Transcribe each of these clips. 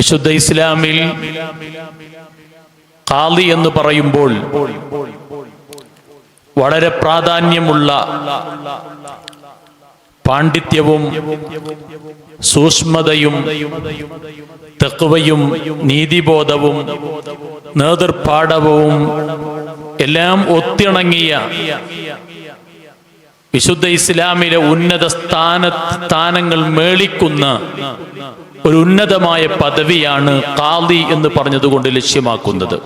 വിശുദ്ധ ഇസ്ലാമിൽ കാളി എന്ന് പറയുമ്പോൾ വളരെ പ്രാധാന്യമുള്ള പാണ്ഡിത്യവും സൂക്ഷ്മതയും തെക്കുവയും നീതിബോധവും നേതൃപാഠവും എല്ലാം ഒത്തിണങ്ങിയ വിശുദ്ധ ഇസ്ലാമിലെ ഉന്നത സ്ഥാന സ്ഥാനങ്ങൾ മേളിക്കുന്ന ഒരു ഉന്നതമായ പദവിയാണ് കാദി എന്ന് പറഞ്ഞതുകൊണ്ട് ലക്ഷ്യമാക്കുന്നത്.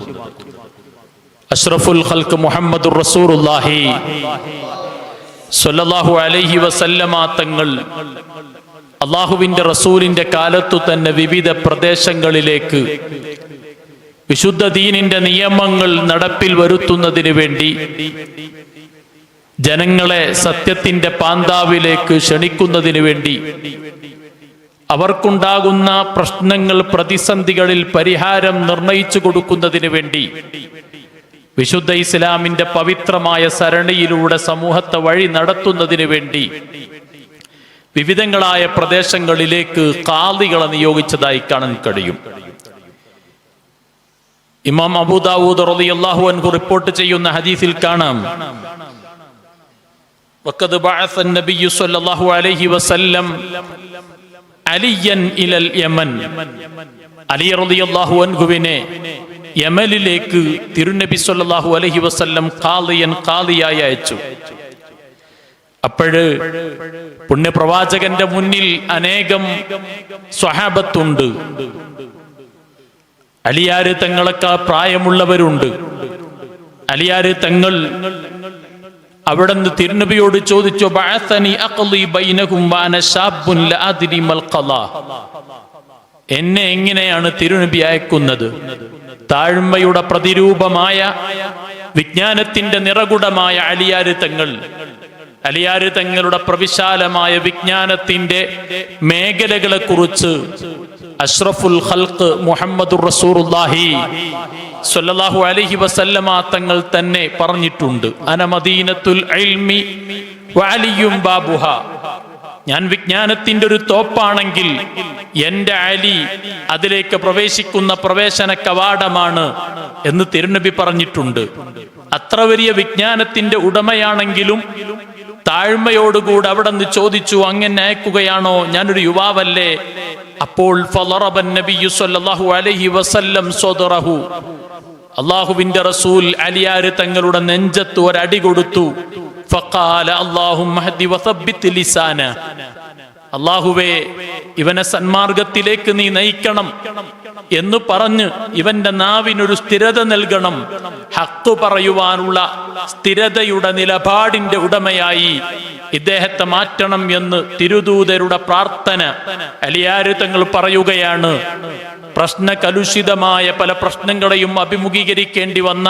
അഷ്റഫുൽ ഖൽക്ക് മുഹമ്മദ് റസൂറുല്ലാഹി സല്ലല്ലാഹു അലൈഹി വസല്ലമ തങ്ങൾ അള്ളാഹുവിന്റെ റസൂലിന്റെ കാലത്തു തന്നെ വിവിധ പ്രദേശങ്ങളിലേക്ക് വിശുദ്ധ ദീനിന്റെ നിയമങ്ങൾ നടപ്പിൽ വരുത്തുന്നതിന് വേണ്ടി ജനങ്ങളെ സത്യത്തിന്റെ പാന്താവിലേക്ക് ക്ഷണിക്കുന്നതിന് വേണ്ടി. അവർക്കുണ്ടാകുന്ന പ്രശ്നങ്ങൾ പ്രതിസന്ധികളിൽ പരിഹാരം നിർണയിച്ചു കൊടുക്കുന്നതിന് വേണ്ടി. വിശുദ്ധ ഇസ്ലാമിന്റെ പവിത്രമായ സരണിയിലൂടെ സമൂഹത്തെ വഴി നടത്തുന്നതിന് വേണ്ടി. വിവിധങ്ങളായ പ്രദേശങ്ങളിലേക്ക് കാതികളെ നിയോഗിച്ചതായി കാണാൻ കഴിയും. ഇമാം അബൂദാവൂദ് റളിയല്ലാഹു അൻഹു റിപ്പോർട്ട് ചെയ്യുന്ന ഹദീസിൽ കാണാം. വഖദ് الله عليه وسلم അലിയൻ ഇലൽ യമൻ അലി റളിയല്ലാഹു അൻഹുവിനെ യമലിലേക്ക് തിരുനബി സല്ലല്ലാഹു അലൈഹി വസല്ലം ഖാലിയൻ കാളിയായി അയച്ചു. അപ്പോഴ് പുണ്യപ്രവാചകന്റെ മുന്നിൽ അനേകം സ്വഹാബത്തുണ്ട്. അലിയാര് തങ്ങളൊക്കെ പ്രായമുള്ളവരുണ്ട്. അലിയാര് തങ്ങൾ അവിടെ നിന്ന് തിരുനബിയോട് ചോദിച്ചു. എന്നെ എങ്ങനെയാണ് തിരുനബി അയക്കുന്നത് താഴ്മയുടെ പ്രതിരൂപമായ വിജ്ഞാനത്തിന്റെ നിറകുടമായ അലിയാര് തങ്ങൾ അലിയാര് തങ്ങളുടെ പ്രവിശാലമായ വിജ്ഞാനത്തിന്റെ മേഖലകളെ കുറിച്ച് അഷ്റഫുൽ ഖൽഖ് മുഹമ്മദുർ റസൂറുല്ലാഹി സല്ലല്ലാഹു അലൈഹി വസല്ലമ തങ്ങൾ തന്നെ പറഞ്ഞിട്ടുണ്ട്. അന മദീനത്തുൽ ഇൽമി വഅലിയും ബാബുഹ. ഞാൻ വിജ്ഞാനത്തിന്റെ ഒരു തോപ്പാണെങ്കിൽ എന്റെ അലി അതിലേക്ക് പ്രവേശിക്കുന്ന പ്രവേശന കവാടമാണ് എന്ന് തിരുനബി പറഞ്ഞിട്ടുണ്ട്. അത്ര വലിയ വിജ്ഞാനത്തിന്റെ ഉടമയാണെങ്കിലും താഴ്മയോടുകൂടെ അവിടെ നിന്ന് ചോദിച്ചു അങ്ങനെ അയക്കുകയാണോ? ഞാനൊരു യുവാവല്ലേ? അപ്പോൾ അലൈഹി വസല്ലം അള്ളാഹുവിന്റെ റസൂൽ അലിയാര് തങ്ങളുടെ നെഞ്ചത്ത് ഒരടി കൊടുത്തു. അള്ളാഹുവേ ഇവനെ സന്മാർഗത്തിലേക്ക് നീ നയിക്കണം. എന്ന് പറഞ്ഞ് ഇവന്റെ നാവിനൊരു സ്ഥിരത നൽകണം. ഹത്തു പറയുവാനുള്ള സ്ഥിരതയുടെ നിലപാടിന്റെ ഉടമയായി ഇദ്ദേഹത്തെ മാറ്റണം എന്ന് തിരുദൂതരുടെ പ്രാർത്ഥന അലിയാര് തങ്ങൾ പറയുകയാണ്. പ്രശ്നകലുഷിതമായ പല പ്രശ്നങ്ങളെയും അഭിമുഖീകരിക്കേണ്ടി വന്ന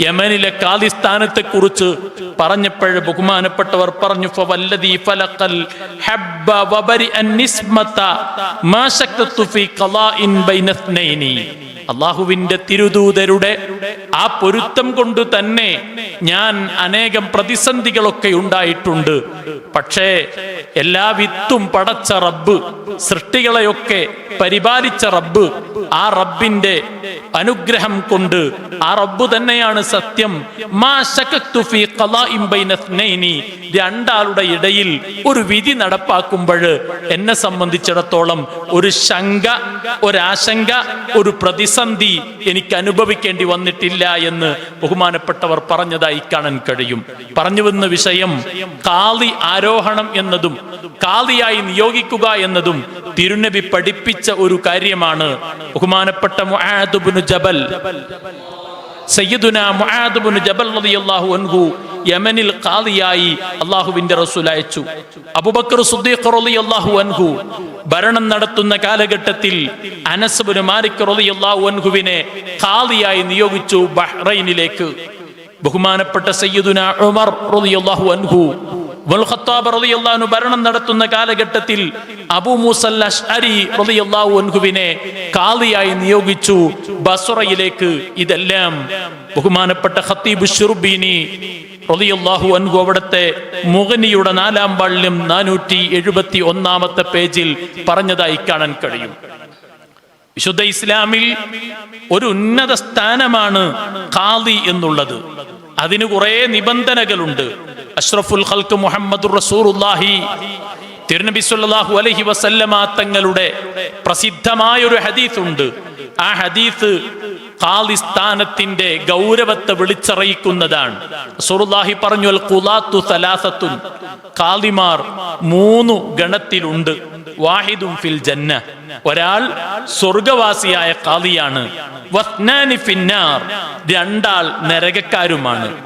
യമനിലെ കാലിസ്ഥാനത്തെ കുറിച്ച് പറഞ്ഞപ്പോൾ ബഹുമാനപ്പെട്ടവർ പറഞ്ഞു ഫവല്ലദീ അള്ളാഹുവിന്റെ തിരുദൂതരുടെ ആ പൊരുത്തം കൊണ്ട് തന്നെ ഞാൻ അനേകം പ്രതിസന്ധികളൊക്കെ ഉണ്ടായിട്ടുണ്ട്. പക്ഷേ എല്ലാ വിത്തും പടച്ച റബ്ബ് സൃഷ്ടികളെയൊക്കെ പരിപാലിച്ച റബ്ബ് ആ റബ്ബിന്റെ അനുഗ്രഹം കൊണ്ട് ആ റബ്ബ് തന്നെയാണ് സത്യം. രണ്ടാളുടെ ഇടയിൽ ഒരു വിധി നടപ്പാക്കുമ്പോൾ എന്നെ സംബന്ധിച്ചിടത്തോളം ഒരു ശങ്ക ഒരാശങ്ക ഒരു പ്രതിസന്ധി എനിക്ക് അനുഭവിക്കേണ്ടി വന്നിട്ടില്ല എന്ന് ബഹുമാനപ്പെട്ടവർ പറഞ്ഞതായി കാണാൻ കഴിയും. പറഞ്ഞു വന്ന വിഷയം കാളി ആരോഹണം എന്നതും കാളിയായി നിയോഗിക്കുക എന്നതും തിരുനബി പഠിപ്പിച്ച ഒരു കാര്യമാണ്. ബഹുമാനപ്പെട്ട ജബൽ സയ്യിദുന മുആദുബ്നു ജബൽ റളിയല്ലാഹു അൻഹു യമനിൽ ഖാദിയായി അള്ളാഹുവിന്റെ റസൂൽ അയച്ചു. അബൂബക്കർ സുദ്ദീഖ് റളിയല്ലാഹു അൻഹു ഭരണം നടത്തുന്ന കാലഘട്ടത്തിൽ അനസ് ബിൻ മാലിക് റളിയല്ലാഹു അൻഹുവിനെ ഖാദിയായി നിയോഗിച്ചു ബഹ്റൈനിലേക്ക്. ബഹുമാനപ്പെട്ട സയ്യിദുന ഉമർ റളിയല്ലാഹു അൻഹു റളിയല്ലാഹു ഭരണം നടത്തുന്ന കാലഘട്ടത്തിൽ അബൂ മൂസൽ അഷ്അരി റളിയല്ലാഹു അൻഹുവിനെ ഖാദിയായി നിയോഗിച്ചു ബസുറയിലേക്ക് ഇതെല്ലാം ബഹുമാനപ്പെട്ട ഖത്തീബ് ഷുർബീനി റളിയല്ലാഹു അൻഹു അവിടുത്തെ മുഗനിയുടെ നാലാം പാള്യം നാനൂറ്റി എഴുപത്തി ഒന്നാമത്തെ പേജിൽ പറഞ്ഞതായി കാണാൻ കഴിയും. വിശുദ്ധ ഇസ്ലാമിൽ ഒരു ഉന്നത സ്ഥാനമാണ് ഖാദി എന്നുള്ളത്. അതിന് കുറേ നിബന്ധനകളുണ്ട്. അഷ്റഫുൽ ഖൽക്ക് മുഹമ്മദ് റസൂറുല്ലാഹി തിരുനബി സല്ലല്ലാഹു അലൈഹി വസല്ലമ തങ്ങളുടെ പ്രസിദ്ധമായ ഒരു ഹദീസ് ഉണ്ട് ആ ഹദീസ് ഖാലിസ്ഥാനത്തിന്റെ ഗൗരവത്തെ വിളിച്ചറിയിക്കുന്നതാണ്. റസൂലുള്ളാഹി പറഞ്ഞു അൽ ഖുലാത്തു സലാസത്തുൻ. ഖാലിമാർ മൂന്ന് ഗണത്തിലുണ്ട്. വാഹിദും ഫിൽ ജന്ന. ഒരാൾ സ്വർഗവാസിയായ ഖാലിയാണ്. വസ്നാനി ഫിന്നാർ. രണ്ടാൾ നരകക്കാരുമാണ്.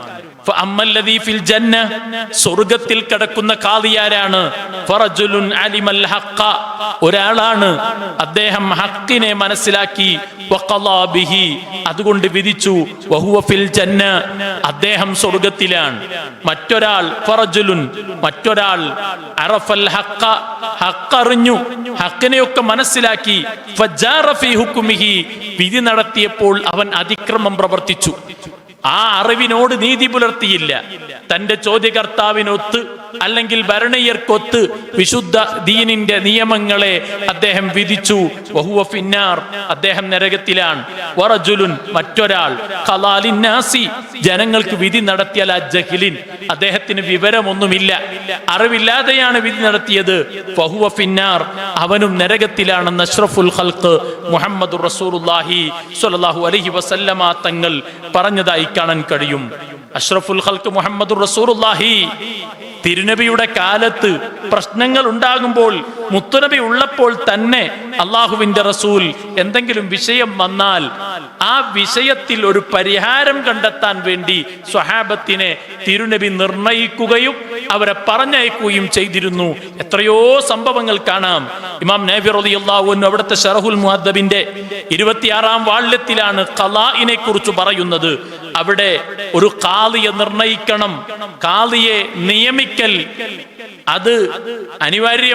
സ്വർഗത്തിൽ കിടക്കുന്ന കാതിയാരാണ് ഒരാളാണ് അദ്ദേഹം ഹക്കിനെ മനസ്സിലാക്കി. അതുകൊണ്ട് വിധിച്ചു അദ്ദേഹം സ്വർഗത്തിലാണ്. മറ്റൊരാൾ ഫറജുലുൻ മറ്റൊരാൾ അറഫൽ ഹക്ക ഹക്കറിഞ്ഞു ഹക്കിനെയൊക്കെ മനസ്സിലാക്കി. വിധി നടത്തിയപ്പോൾ അവൻ അതിക്രമം പ്രവർത്തിച്ചു. ആ അറിവിനോട് നീതി പുലർത്തിയില്ല. തന്റെ ചോദ്യകർത്താവിനൊത്ത് അല്ലെങ്കിൽ ഭരണീയർക്കൊത്ത് വിശുദ്ധ ദീനിന്റെ നിയമങ്ങളെ അദ്ദേഹം വിധിച്ചു. വഹുവ ഫിന്നാർ അദ്ദേഹം നരകത്തിലാണ്. വറജുലുൻ മറ്റൊരാൾ. ഖലാലിന്നാസി ജനങ്ങൾക്ക് വിധി നടത്തിയാൽ ജഹിലിൻ. അദ്ദേഹത്തിന് വിവരമൊന്നുമില്ല. അറിവില്ലാതെയാണ് വിധി നടത്തിയത്. ഫഹുവ ഫിന്നാർ അവനും നരകത്തിലാണെന്ന് അഷ്റഫുൽ ഹൽക്ക് മുഹമ്മദ് റസൂലുള്ളാഹി സ്വല്ലല്ലാഹു അലൈഹി വസല്ലമ തങ്ങൾ പറഞ്ഞതായി കാണാൻ കഴിയും. അഷ്റഫുൽ ഖൽക്ക് മുഹമ്മദ് റസൂലുള്ളാഹി. തിരുനബിയുടെ കാലത്ത് പ്രശ്നങ്ങൾ ഉണ്ടാകുമ്പോൾ മുത്തുനബി ഉള്ളപ്പോൾ തന്നെ അള്ളാഹുവിന്റെ റസൂൽ എന്തെങ്കിലും വിഷയം വന്നാൽ ആ വിഷയത്തിൽ ഒരു പരിഹാരം കണ്ടെത്താൻ വേണ്ടി സ്വഹാബത്തിനെ തിരുനബി നിർണയിക്കുകയും അവരെ പറഞ്ഞയക്കുകയും ചെയ്തിരുന്നു. എത്രയോ സംഭവങ്ങൾ കാണാം. ഇമാം നബി റളിയല്ലാഹു അൻഹു അവിടുത്തെ ഷറഹുൽ മുഹദ്ദബിന്റെ ഇരുപത്തിയാറാം വാള്യത്തിലാണ് കലാഇനെ കുറിച്ച് പറയുന്നത്. അവിടെ ഒരു കാളിയെ നിർണയിക്കണം. കാളിയെ നിയമിക്കൽ. അത് അനിവാര്യ